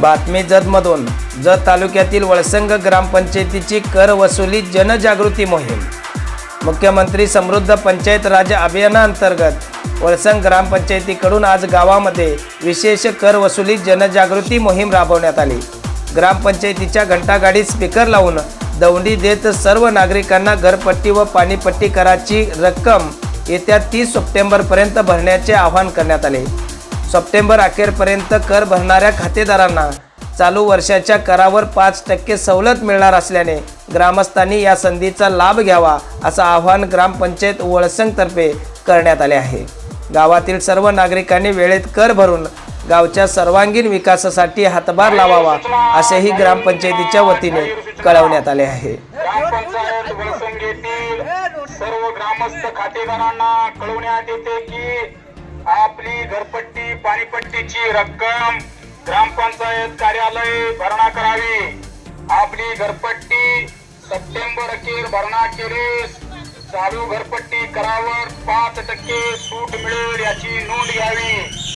बातमी जतमधून. जत तालुक्यातील वळसंग ग्रामपंचायतीची कर वसुली जनजागृती मोहीम. मुख्यमंत्री समृद्ध पंचायत राज अभियानाअंतर्गत वळसंग ग्रामपंचायतीकडून आज गावामध्ये विशेष कर वसुली जनजागृती मोहीम राबवण्यात आली. ग्रामपंचायतीच्या घंटागाडीत स्पीकर लावून दौंडी देत सर्व नागरिकांना घरपट्टी व पाणीपट्टी कराची रक्कम येत्या तीस सप्टेंबरपर्यंत भरण्याचे आवाहन करण्यात आले. सप्टेंबर अखेरपर्यंत कर भरणाऱ्या खातेदारांना चालू वर्षाच्या करावर पाच टक्के सवलत मिळणार असल्याने ग्रामस्थांनी या संधीचा लाभ घ्यावा असं आवाहन ग्रामपंचायत वळसंगतर्फे करण्यात आले आहे. गावातील सर्व नागरिकांनी वेळेत कर भरून गावच्या सर्वांगीण विकासासाठी हातभार लावावा असेही ग्रामपंचायतीच्या वतीने कळवण्यात आले आहे. सर्व ग्रामस्थ खातेदारांना कळवण्यात येते की पाणीपट्टीची रक्कम ग्रामपंचायत कार्यालय भरणा करावी. आपली घरपट्टी सप्टेंबर अखेर भरणा केलीस. चालू घरपट्टी करावर पाच टक्के सूट मिळेल याची नोंद घ्यावी.